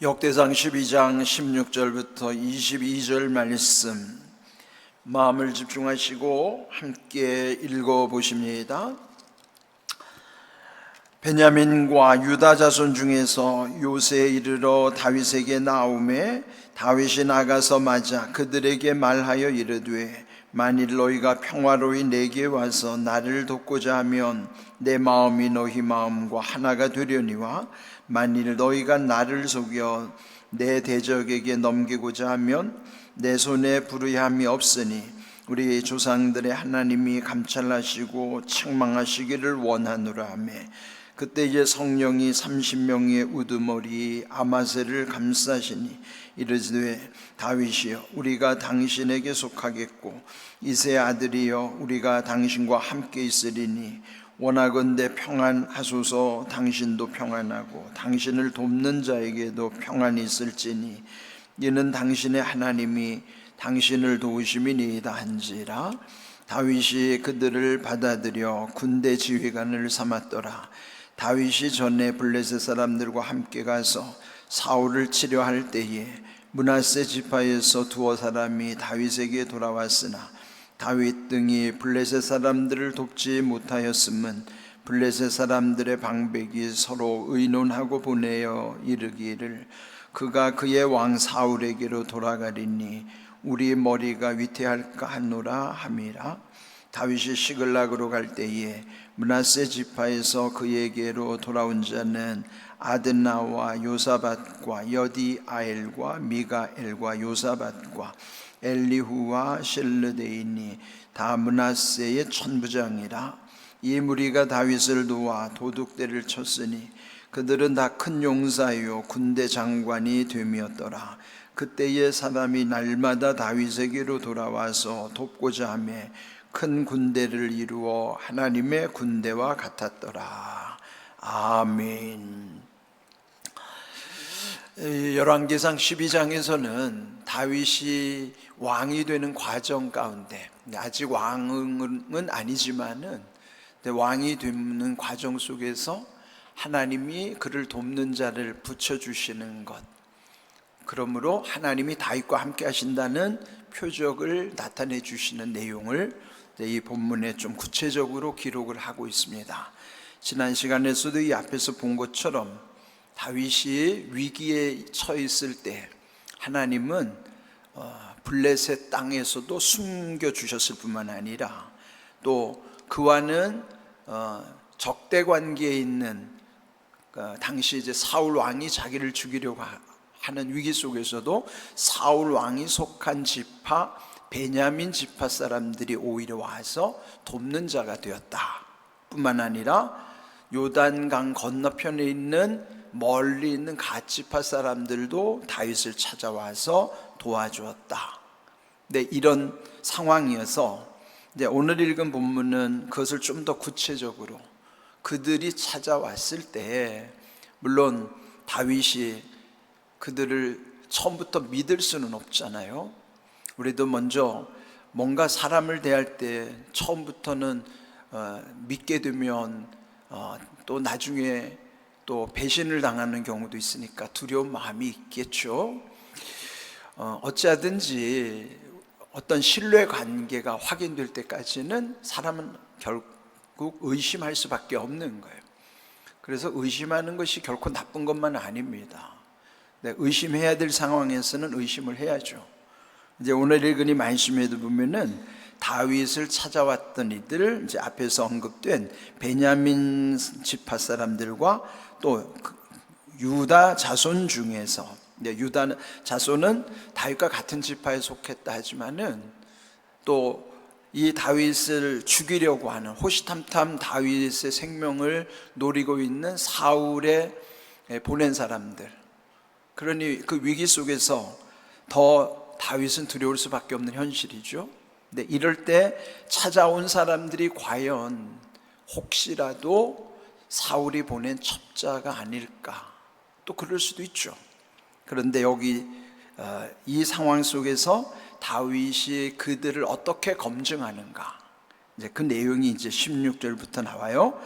역대상 12장 16절부터 22절 말씀 마음을 집중하시고 함께 읽어 보십니다. 베냐민과 유다 자손 중에서 요새에 이르러 다윗에게 나오매 다윗이 나가서 맞아 그들에게 말하여 이르되 만일 너희가 평화로이 내게 와서 나를 돕고자 하면 내 마음이 너희 마음과 하나가 되려니와 만일 너희가 나를 속여 내 대적에게 넘기고자 하면 내 손에 불의함이 없으니 우리 조상들의 하나님이 감찰하시고 책망하시기를 원하노라 하며 그때 이제 성령이 30명의 우두머리 아마세를 감싸시니 이르시되 다윗이여 우리가 당신에게 속하겠고 이세 아들이여 우리가 당신과 함께 있으리니 원하건대 평안하소서 당신도 평안하고 당신을 돕는 자에게도 평안이 있을지니 이는 당신의 하나님이 당신을 도우심이니이다 한지라. 다윗이 그들을 받아들여 군대 지휘관을 삼았더라. 다윗이 전에 블레셋 사람들과 함께 가서 사울을 치료할 때에 문하세 지파에서 두어 사람이 다윗에게 돌아왔으나 다윗 등이 블레셋 사람들을 돕지 못하였음은 블레셋 사람들의 방백이 서로 의논하고 보내어 이르기를 그가 그의 왕 사울에게로 돌아가리니 우리 머리가 위태할까 하노라 함이라. 다윗이 시글락으로 갈 때에 문하세 지파에서 그에게로 돌아온 자는 아드나와 요사밭과 여디아엘과 미가엘과 요사밭과 엘리후와 실르데인이 다 문하세의 천부장이라 이 무리가 다윗을 도와 도둑대를 쳤으니 그들은 다 큰 용사요 군대 장관이 됨이었더라. 그때의 사람이 날마다 다윗에게로 돌아와서 돕고자 하며 큰 군대를 이루어 하나님의 군대와 같았더라. 아멘 열왕기상 12장에서는 다윗이 왕이 되는 과정 가운데 아직 왕은 아니지만은 왕이 되는 과정 속에서 하나님이 그를 돕는 자를 붙여 주시는 것 그러므로 하나님이 다윗과 함께 하신다는 표적을 나타내 주시는 내용을 이 본문에 좀 구체적으로 기록을 하고 있습니다. 지난 시간에서도 이 앞에서 본 것처럼 다윗이 위기에 처해 있을 때 하나님은 어, 블레셋 땅에서도 숨겨 주셨을 뿐만 아니라 또 그와는 어, 적대 관계에 있는 어, 당시 이제 사울 왕이 자기를 죽이려고 하는 위기 속에서도 사울 왕이 속한 지파 베냐민 지파 사람들이 오히려 와서 돕는 자가 되었다. 뿐만 아니라 요단강 건너편에 있는 멀리 있는 가치파 사람들도 다윗을 찾아와서 도와주었다. 네, 이런 상황이어서 이제 오늘 읽은 본문은 그것을 좀 더 구체적으로 그들이 찾아왔을 때 물론 다윗이 그들을 처음부터 믿을 수는 없잖아요. 우리도 먼저 뭔가 사람을 대할 때 처음부터는 어, 믿게 되면 어, 또 나중에 또 배신을 당하는 경우도 있으니까 두려운 마음이 있겠죠. 어, 어찌하든지 어떤 신뢰 관계가 확인될 때까지는 사람은 결국 의심할 수밖에 없는 거예요. 그래서 의심하는 것이 결코 나쁜 것만 아닙니다. 네, 의심해야 될 상황에서는 의심을 해야죠. 이제 오늘 읽은 이 말씀에도 보면은 다윗을 찾아왔던 이들 이제 앞에서 언급된 베냐민 지파 사람들과 또그 유다 자손 중에서 유다 자손은 다윗과 같은 지파에 속했다 하지만은 또 이 다윗을 죽이려고 하는 호시탐탐 다윗의 생명을 노리고 있는 사울에 보낸 사람들. 그러니 그 위기 속에서 더 다윗은 두려울 수밖에 없는 현실이죠. 근데 이럴 때 찾아온 사람들이 과연 혹시라도 사울이 보낸 첩자가 아닐까 또 그럴 수도 있죠. 그런데 여기 어, 이 상황 속에서 다윗이 그들을 어떻게 검증하는가 이제 그 내용이 이제 16절부터 나와요.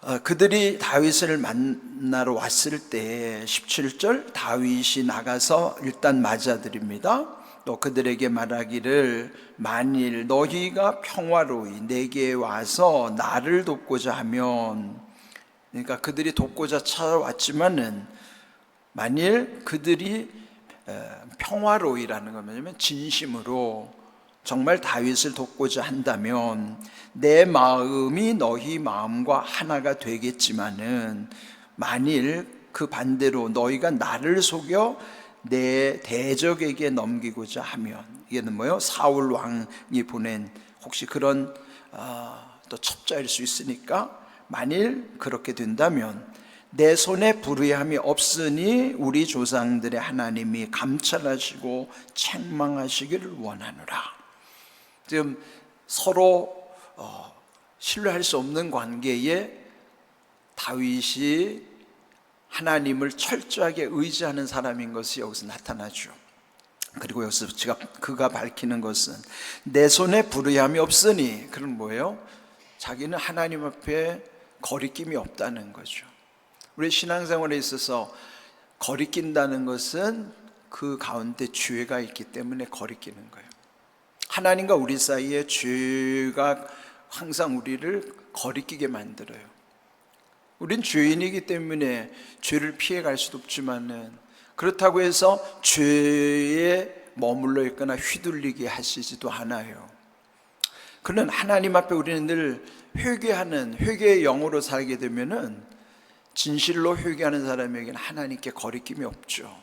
어, 그들이 다윗을 만나러 왔을 때 17절 다윗이 나가서 일단 맞아들입니다. 또 그들에게 말하기를 만일 너희가 평화로이 내게 와서 나를 돕고자 하면 그러니까 그들이 돕고자 찾아왔지만은 만일 그들이 에, 평화로이라는 건 뭐냐면 진심으로 정말 다윗을 돕고자 한다면 내 마음이 너희 마음과 하나가 되겠지만은 만일 그 반대로 너희가 나를 속여 내 대적에게 넘기고자 하면 이게는 뭐요? 사울 왕이 보낸 혹시 그런 어, 또 첩자일 수 있으니까 만일 그렇게 된다면 내 손에 불의함이 없으니 우리 조상들의 하나님이 감찰하시고 책망하시기를 원하노라. 지금 서로 어, 신뢰할 수 없는 관계에 다윗이 하나님을 철저하게 의지하는 사람인 것이 여기서 나타나죠. 그리고 여기서 그가 밝히는 것은 내 손에 불의함이 없으니 그런 뭐예요? 자기는 하나님 앞에 거리낌이 없다는 거죠. 우리 신앙생활에 있어서 거리낀다는 것은 그 가운데 죄가 있기 때문에 거리끼는 거예요. 하나님과 우리 사이에 죄가 항상 우리를 거리끼게 만들어요. 우린 죄인이기 때문에 죄를 피해갈 수도 없지만은 그렇다고 해서 죄에 머물러 있거나 휘둘리게 하시지도 않아요. 그는 하나님 앞에 우리는 늘 회개하는 회개의 영으로 살게 되면은 진실로 회개하는 사람에게는 하나님께 거리낌이 없죠.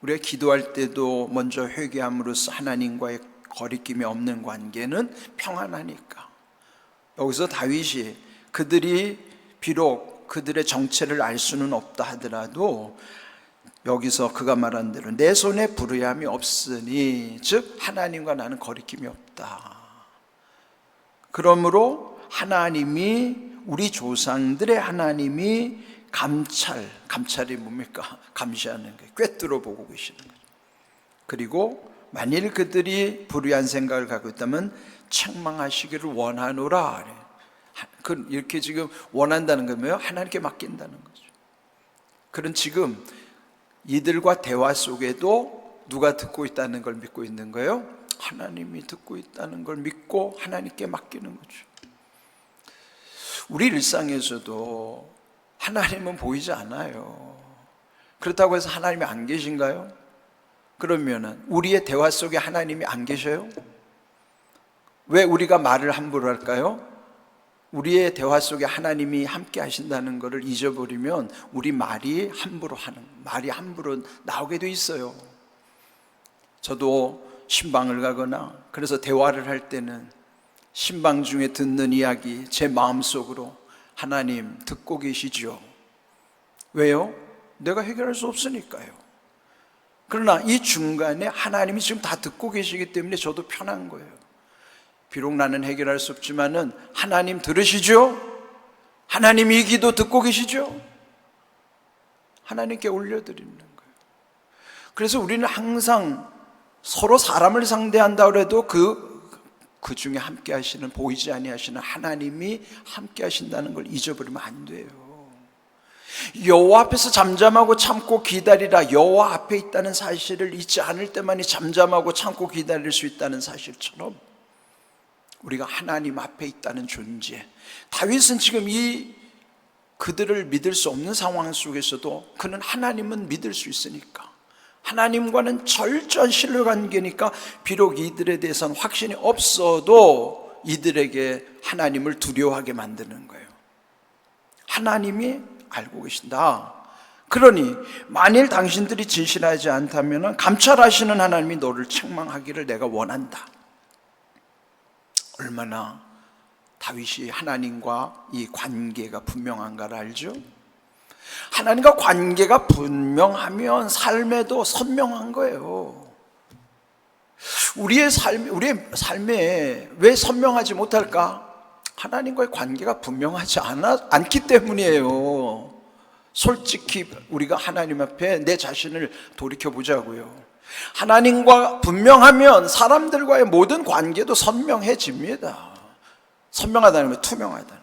우리가 기도할 때도 먼저 회개함으로써 하나님과의 거리낌이 없는 관계는 평안하니까. 여기서 다윗이 그들이 비록 그들의 정체를 알 수는 없다 하더라도 여기서 그가 말한 대로 내 손에 불의함이 없으니 즉 하나님과 나는 거리낌이 없다. 그러므로 하나님이 우리 조상들의 하나님이 감찰, 감찰이 뭡니까? 감시하는 게 꿰뚫어 보고 계시는 거죠. 그리고 만일 그들이 불의한 생각을 갖고 있다면 책망하시기를 원하노라. 그 이렇게 지금 원한다는 건 뭐예요? 하나님께 맡긴다는 거죠. 그런 지금 이들과 대화 속에도 누가 듣고 있다는 걸 믿고 있는 거예요? 하나님이 듣고 있다는 걸 믿고 하나님께 맡기는 거죠. 우리 일상에서도 하나님은 보이지 않아요. 그렇다고 해서 하나님이 안 계신가요? 그러면은 우리의 대화 속에 하나님이 안 계셔요? 왜 우리가 말을 함부로 할까요? 우리의 대화 속에 하나님이 함께 하신다는 것을 잊어버리면 우리 말이 함부로 하는 말이 함부로 나오게 돼 있어요. 저도 신방을 가거나 그래서 대화를 할 때는 신방 중에 듣는 이야기 제 마음속으로 하나님 듣고 계시죠. 왜요? 내가 해결할 수 없으니까요. 그러나 이 중간에 하나님이 지금 다 듣고 계시기 때문에 저도 편한 거예요. 비록 나는 해결할 수 없지만은 하나님 들으시죠? 하나님 이 기도 듣고 계시죠? 하나님께 올려드리는 거예요. 그래서 우리는 항상 서로 사람을 상대한다 그래도 그, 그 중에 함께 하시는, 보이지 아니하시는 하나님이 함께 하신다는 걸 잊어버리면 안 돼요. 여호와 앞에서 잠잠하고 참고 기다리라 여호와 앞에 있다는 사실을 잊지 않을 때만이 잠잠하고 참고 기다릴 수 있다는 사실처럼 우리가 하나님 앞에 있다는 존재 다윗은 지금 이 그들을 믿을 수 없는 상황 속에서도 그는 하나님은 믿을 수 있으니까 하나님과는 철저한 신뢰 관계니까 비록 이들에 대해서는 확신이 없어도 이들에게 하나님을 두려워하게 만드는 거예요. 하나님이 알고 계신다. 그러니 만일 당신들이 진실하지 않다면 감찰하시는 하나님이 너를 책망하기를 내가 원한다. 얼마나 다윗이 하나님과 이 관계가 분명한가를 알죠? 하나님과 관계가 분명하면 삶에도 선명한 거예요. 우리의 삶, 우리의 삶에 왜 선명하지 못할까? 하나님과의 관계가 분명하지 않아, 않기 때문이에요. 솔직히 우리가 하나님 앞에 내 자신을 돌이켜 보자고요. 하나님과 분명하면 사람들과의 모든 관계도 선명해집니다. 선명하다는 건 투명하다는 거예요.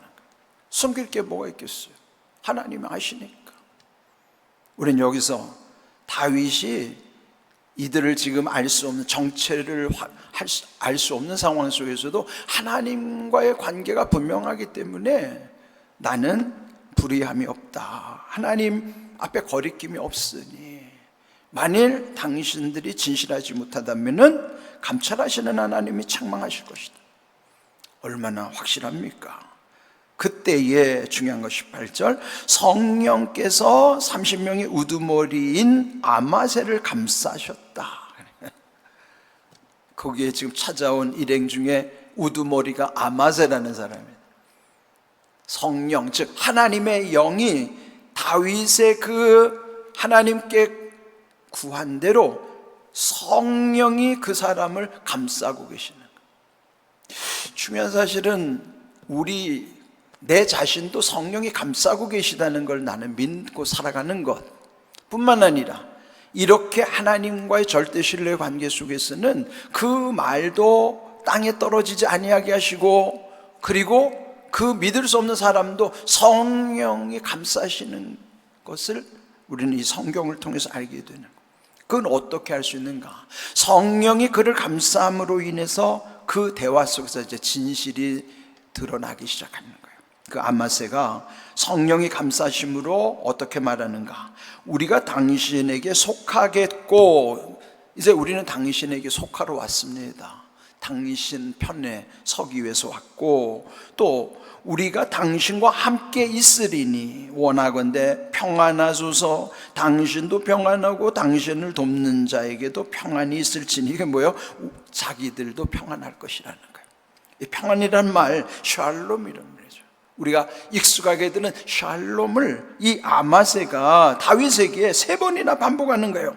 숨길 게 뭐가 있겠어요? 하나님이 아시니까. 우리는 여기서 다윗이 이들을 지금 알 수 없는 정체를 알 수 없는 상황 속에서도 하나님과의 관계가 분명하기 때문에 나는 불의함이 없다. 하나님 앞에 거리낌이 없으니 만일 당신들이 진실하지 못하다면은 감찰하시는 하나님이 책망하실 것이다. 얼마나 확실합니까? 그때에 중요한 것이 8절 성령께서 30명의 우두머리인 아마세를 감싸셨다. 거기에 지금 찾아온 일행 중에 우두머리가 아마세라는 사람이에요. 성령 즉 하나님의 영이 다윗의 그 하나님께 구한 대로 성령이 그 사람을 감싸고 계시는. 중요한 사실은 우리 내 자신도 성령이 감싸고 계시다는 걸 나는 믿고 살아가는 것 뿐만 아니라 이렇게 하나님과의 절대 신뢰 관계 속에서는 그 말도 땅에 떨어지지 아니하게 하시고 그리고 그 믿을 수 없는 사람도 성령이 감싸시는 것을 우리는 이 성경을 통해서 알게 되는 거예요. 그건 어떻게 할 수 있는가? 성령이 그를 감싸함으로 인해서 그 대화 속에서 이제 진실이 드러나기 시작하는 거예요. 그 아마세가 성령이 감싸심으로 어떻게 말하는가? 우리가 당신에게 속하겠고 이제 우리는 당신에게 속하러 왔습니다. 당신 편에 서기 위해서 왔고 또 우리가 당신과 함께 있으리니 원하건대 평안하소서 당신도 평안하고 당신을 돕는 자에게도 평안이 있을지니 이게 뭐예요? 자기들도 평안할 것이라는 거예요. 이 평안이란 말 샬롬이란 말이죠. 우리가 익숙하게 드는 샬롬을 이 아마세가 다윗에게 세 번이나 반복하는 거예요.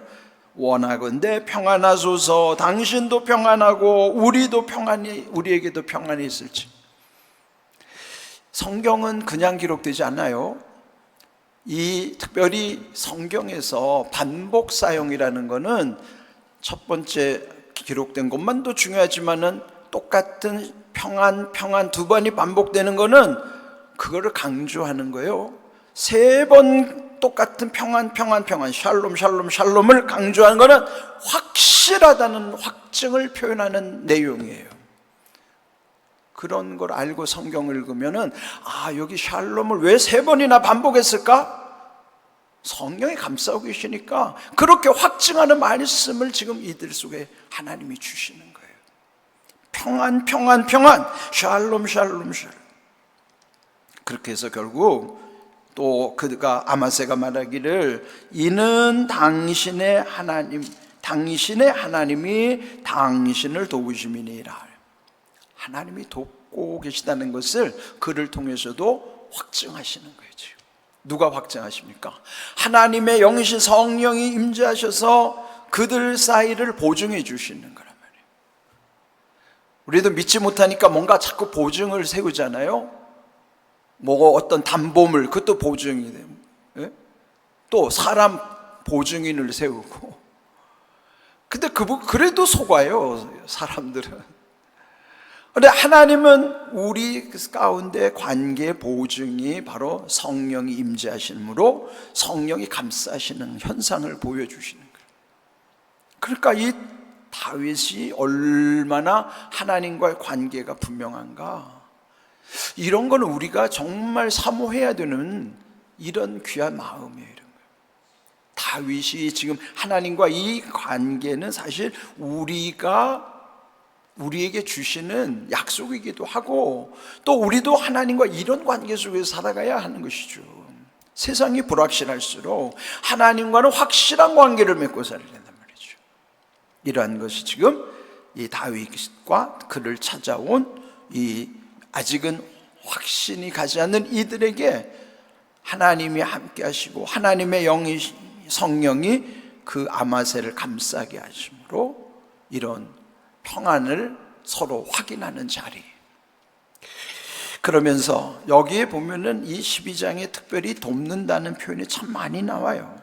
원하건대 평안하소서 당신도 평안하고 우리도 평안이 우리에게도 평안이 있을지 성경은 그냥 기록되지 않아요. 이 특별히 성경에서 반복 사용이라는 것은 첫 번째 기록된 것만도 중요하지만은 똑같은 평안 평안 두 번이 반복되는 것은 그거를 강조하는 거예요. 세 번 똑같은 평안 평안 평안 샬롬 샬롬 샬롬을 강조하는 것은 확실하다는 확증을 표현하는 내용이에요. 그런 걸 알고 성경을 읽으면은 아 여기 샬롬을 왜 세 번이나 반복했을까? 성령이 감싸고 계시니까 그렇게 확증하는 말씀을 지금 이들 속에 하나님이 주시는 거예요. 평안 평안 평안 샬롬 샬롬 샬롬 그렇게 해서 결국 또 그가 아마세가 말하기를 이는 당신의 하나님 당신의 하나님이 당신을 도우심이니라. 하나님이 돕고 계시다는 것을 그를 통해서도 확증하시는 거예요. 누가 확증하십니까? 하나님의 영이신 성령이 임재하셔서 그들 사이를 보증해 주시는 거란 말이에요. 우리도 믿지 못하니까 뭔가 자꾸 보증을 세우잖아요. 뭐 어떤 담보물 그것도 보증이 돼요. 예? 또 사람 보증인을 세우고. 근데 그 그래도 속아요 사람들은. 근데 하나님은 우리 가운데 관계 보증이 바로 성령이 임재하심으로 성령이 감싸시는 현상을 보여주시는 거예요. 그러니까 이 다윗이 얼마나 하나님과의 관계가 분명한가. 이런 거는 우리가 정말 사모해야 되는 이런 귀한 마음이에요. 이런 다윗이 지금 하나님과 이 관계는 사실 우리가 우리에게 주시는 약속이기도 하고 또 우리도 하나님과 이런 관계 속에서 살아가야 하는 것이죠. 세상이 불확실할수록 하나님과는 확실한 관계를 맺고 살아야 된단 말이죠. 이러한 것이 지금 이 다윗과 그를 찾아온 이 아직은 확신이 가지 않는 이들에게 하나님이 함께 하시고 하나님의 영이 성령이 그 아마세를 감싸게 하심으로 이런 평안을 서로 확인하는 자리. 그러면서 여기에 보면은 이 12장에 특별히 돕는다는 표현이 참 많이 나와요.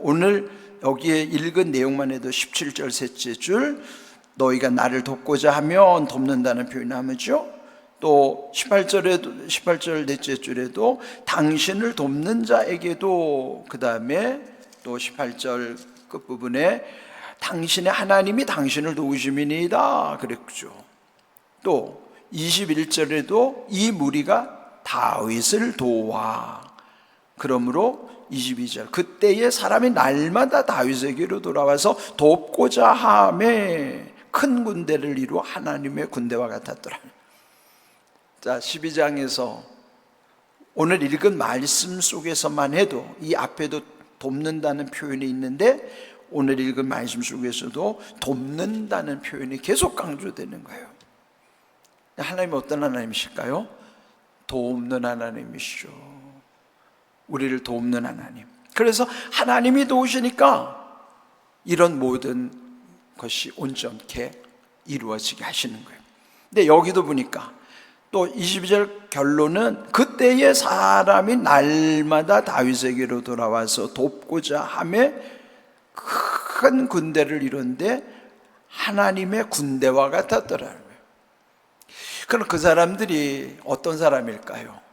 오늘 여기에 읽은 내용만 해도 17절 셋째 줄 너희가 나를 돕고자 하면 돕는다는 표현을 하죠. 또 18절에도 18절 넷째 줄에도 당신을 돕는 자에게도 그다음에 또 18절 끝부분에 당신의 하나님이 당신을 도우심이니이다 그랬죠. 또 21절에도 이 무리가 다윗을 도와 그러므로 22절 그때의 사람이 날마다 다윗에게로 돌아와서 돕고자 함에 큰 군대를 이루어 하나님의 군대와 같았더라. 자, 12장에서 오늘 읽은 말씀 속에서만 해도 이 앞에도 돕는다는 표현이 있는데 오늘 읽은 말씀 속에서도 돕는다는 표현이 계속 강조되는 거예요. 하나님 어떤 하나님이실까요? 돕는 하나님이시죠. 우리를 돕는 하나님. 그래서 하나님이 도우시니까 이런 모든 것이 온전케 이루어지게 하시는 거예요. 근데 여기도 보니까 또 22절 결론은 그때의 사람이 날마다 다윗에게로 돌아와서 돕고자 함에 큰 군대를 이룬데 하나님의 군대와 같았더라는 거예요. 그럼 그 사람들이 어떤 사람일까요?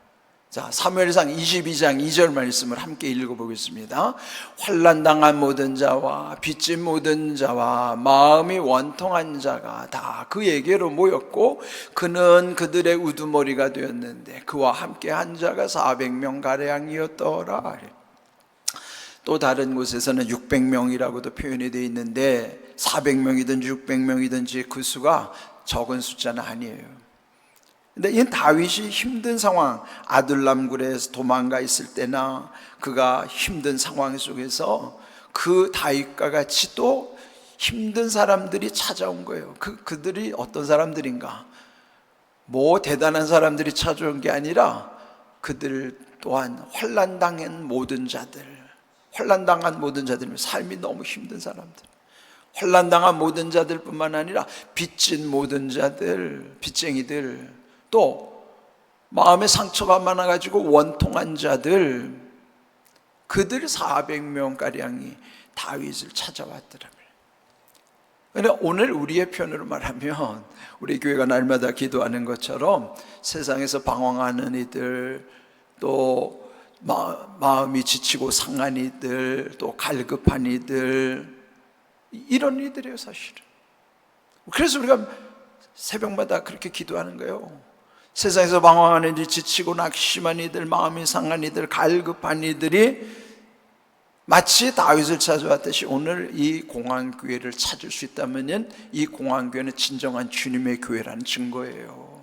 자, 사무엘상 22장 2절 말씀을 함께 읽어보겠습니다. 환난 당한 모든 자와 빚진 모든 자와 마음이 원통한 자가 다 그에게로 모였고 그는 그들의 우두머리가 되었는데 그와 함께 한 자가 400명 가량이었더라. 또 다른 곳에서는 600명이라고도 표현이 되어 있는데 400명이든 600명이든지 그 수가 적은 숫자는 아니에요. 근데 이 다윗이 힘든 상황, 아들람굴에서 도망가 있을 때나 그가 힘든 상황 속에서 그 다윗과 같이 또 힘든 사람들이 찾아온 거예요. 그 그들이 어떤 사람들인가? 뭐 대단한 사람들이 찾아온 게 아니라 그들 또한 환난 당한 모든 자들, 환난 당한 모든 자들, 삶이 너무 힘든 사람들. 환난 당한 모든 자들뿐만 아니라 빚진 모든 자들, 빚쟁이들, 또 마음의 상처가 많아가지고 원통한 자들 그들 400명 가량이 다윗을 찾아왔더라고요. 근데 오늘 우리의 편으로 말하면 우리 교회가 날마다 기도하는 것처럼 세상에서 방황하는 이들 또 마음이 지치고 상한 이들 또 갈급한 이들 이런 이들이에요 사실은. 그래서 우리가 새벽마다 그렇게 기도하는 거예요. 세상에서 방황하는 이들 지치고 낙심한 이들 마음이 상한 이들 갈급한 이들이 마치 다윗을 찾아왔듯이 오늘 이 공항교회를 찾을 수 있다면 이 공항교회는 진정한 주님의 교회라는 증거예요.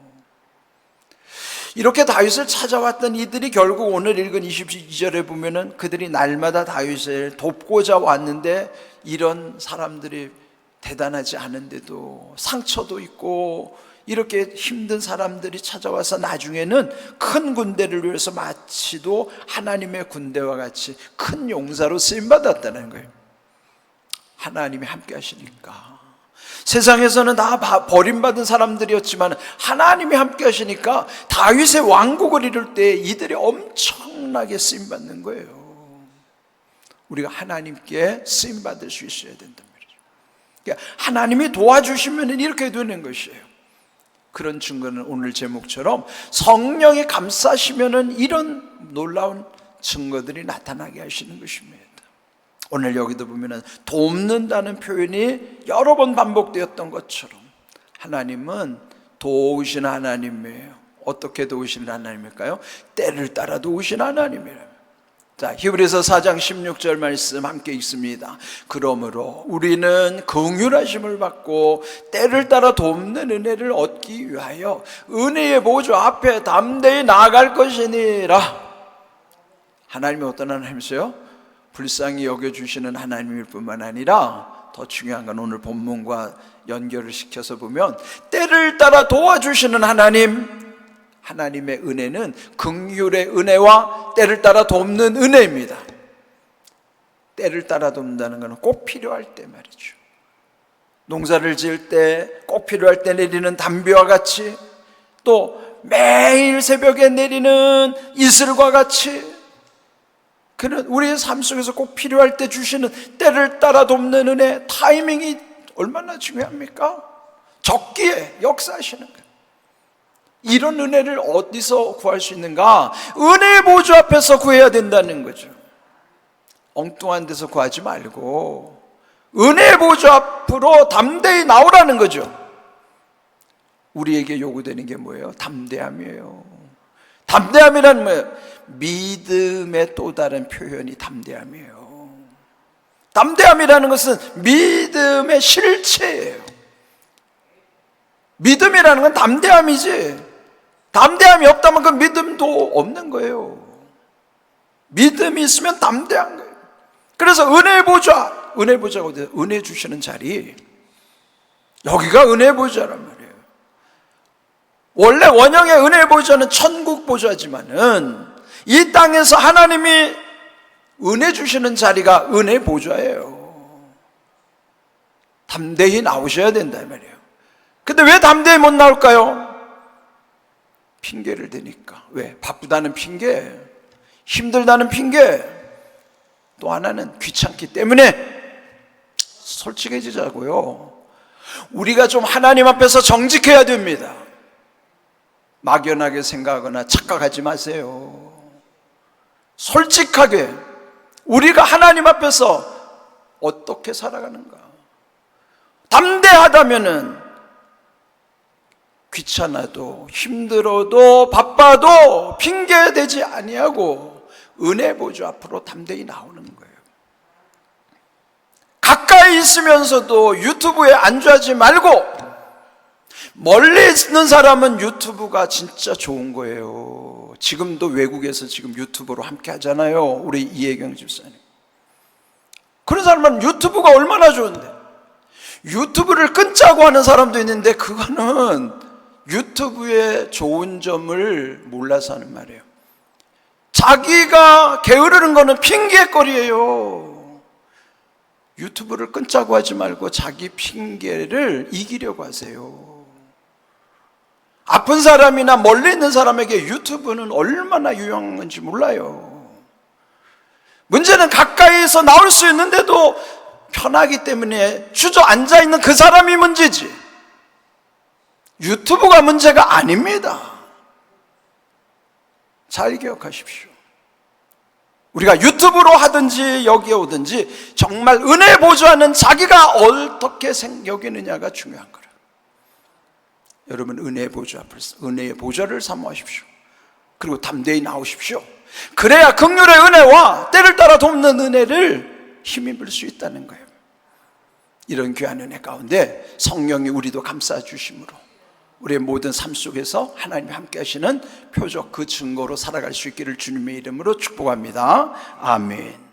이렇게 다윗을 찾아왔던 이들이 결국 오늘 읽은 22절에 보면은 그들이 날마다 다윗을 돕고자 왔는데 이런 사람들이 대단하지 않은데도 상처도 있고 이렇게 힘든 사람들이 찾아와서 나중에는 큰 군대를 위해서 마치도 하나님의 군대와 같이 큰 용사로 쓰임 받았다는 거예요. 하나님이 함께 하시니까. 세상에서는 다 버림받은 사람들이었지만 하나님이 함께 하시니까 다윗의 왕국을 이룰 때 이들이 엄청나게 쓰임 받는 거예요. 우리가 하나님께 쓰임 받을 수 있어야 된단 말이죠. 그러니까 하나님이 도와주시면 이렇게 되는 것이에요. 그런 증거는 오늘 제목처럼 성령이 감싸시면은 이런 놀라운 증거들이 나타나게 하시는 것입니다. 오늘 여기도 보면은 돕는다는 표현이 여러 번 반복되었던 것처럼 하나님은 도우신 하나님이에요. 어떻게 도우시는 하나님일까요? 때를 따라 도우신 하나님이에요. 자, 히브리서 4장 16절 말씀 함께 읽습니다. 그러므로 우리는 긍휼하심을 받고 때를 따라 돕는 은혜를 얻기 위하여 은혜의 보좌 앞에 담대히 나아갈 것이니라. 하나님이 어떤 하나님이세요? 불쌍히 여겨 주시는 하나님일 뿐만 아니라 더 중요한 건 오늘 본문과 연결을 시켜서 보면 때를 따라 도와주시는 하나님 하나님의 은혜는 긍휼의 은혜와 때를 따라 돕는 은혜입니다. 때를 따라 돕는다는 것은 꼭 필요할 때 말이죠. 농사를 지을 때 꼭 필요할 때 내리는 담비와 같이 또 매일 새벽에 내리는 이슬과 같이 그는 우리의 삶 속에서 꼭 필요할 때 주시는 때를 따라 돕는 은혜 타이밍이 얼마나 중요합니까? 적기에 역사하시는 거예요. 이런 은혜를 어디서 구할 수 있는가? 은혜 보좌 앞에서 구해야 된다는 거죠. 엉뚱한 데서 구하지 말고 은혜 보좌 앞으로 담대히 나오라는 거죠. 우리에게 요구되는 게 뭐예요? 담대함이에요. 담대함이란 뭐예요? 믿음의 또 다른 표현이 담대함이에요. 담대함이라는 것은 믿음의 실체예요. 믿음이라는 건 담대함이지. 담대함이 없다면 그 믿음도 없는 거예요. 믿음이 있으면 담대한 거예요. 그래서 은혜 보좌, 은혜 보좌가 어디 은혜 주시는 자리. 여기가 은혜 보좌란 말이에요. 원래 원형의 은혜 보좌는 천국 보좌지만은 이 땅에서 하나님이 은혜 주시는 자리가 은혜 보좌예요. 담대히 나오셔야 된다 이 말이에요. 근데 왜 담대히 못 나올까요? 핑계를 대니까. 왜? 바쁘다는 핑계, 힘들다는 핑계, 또 하나는 귀찮기 때문에 솔직해지자고요. 우리가 좀 하나님 앞에서 정직해야 됩니다. 막연하게 생각하거나 착각하지 마세요. 솔직하게 우리가 하나님 앞에서 어떻게 살아가는가? 담대하다면은 귀찮아도 힘들어도 바빠도 핑계 대지 아니하고 은혜 보좌 앞으로 담대히 나오는 거예요. 가까이 있으면서도 유튜브에 안주하지 말고 멀리 있는 사람은 유튜브가 진짜 좋은 거예요. 지금도 외국에서 지금 유튜브로 함께 하잖아요. 우리 이혜경 집사님. 그런 사람은 유튜브가 얼마나 좋은데. 유튜브를 끊자고 하는 사람도 있는데 그거는 유튜브의 좋은 점을 몰라서 하는 말이에요. 자기가 게으르는 거는 핑계거리예요. 유튜브를 끊자고 하지 말고 자기 핑계를 이기려고 하세요. 아픈 사람이나 멀리 있는 사람에게 유튜브는 얼마나 유용한지 몰라요. 문제는 가까이서 나올 수 있는데도 편하기 때문에 주저앉아 있는 그 사람이 문제지. 유튜브가 문제가 아닙니다. 잘 기억하십시오. 우리가 유튜브로 하든지 여기에 오든지 정말 은혜 보좌는 자기가 어떻게 생- 여기느냐가 중요한 거예요. 여러분 은혜 보좌 앞에서 은혜의 보좌를 사모하십시오. 그리고 담대히 나오십시오. 그래야 극률의 은혜와 때를 따라 돕는 은혜를 힘입을 수 있다는 거예요. 이런 귀한 은혜 가운데 성령이 우리도 감싸 주심으로 우리의 모든 삶 속에서 하나님이 함께 하시는 표적 그 증거로 살아갈 수 있기를 주님의 이름으로 축복합니다. 아멘.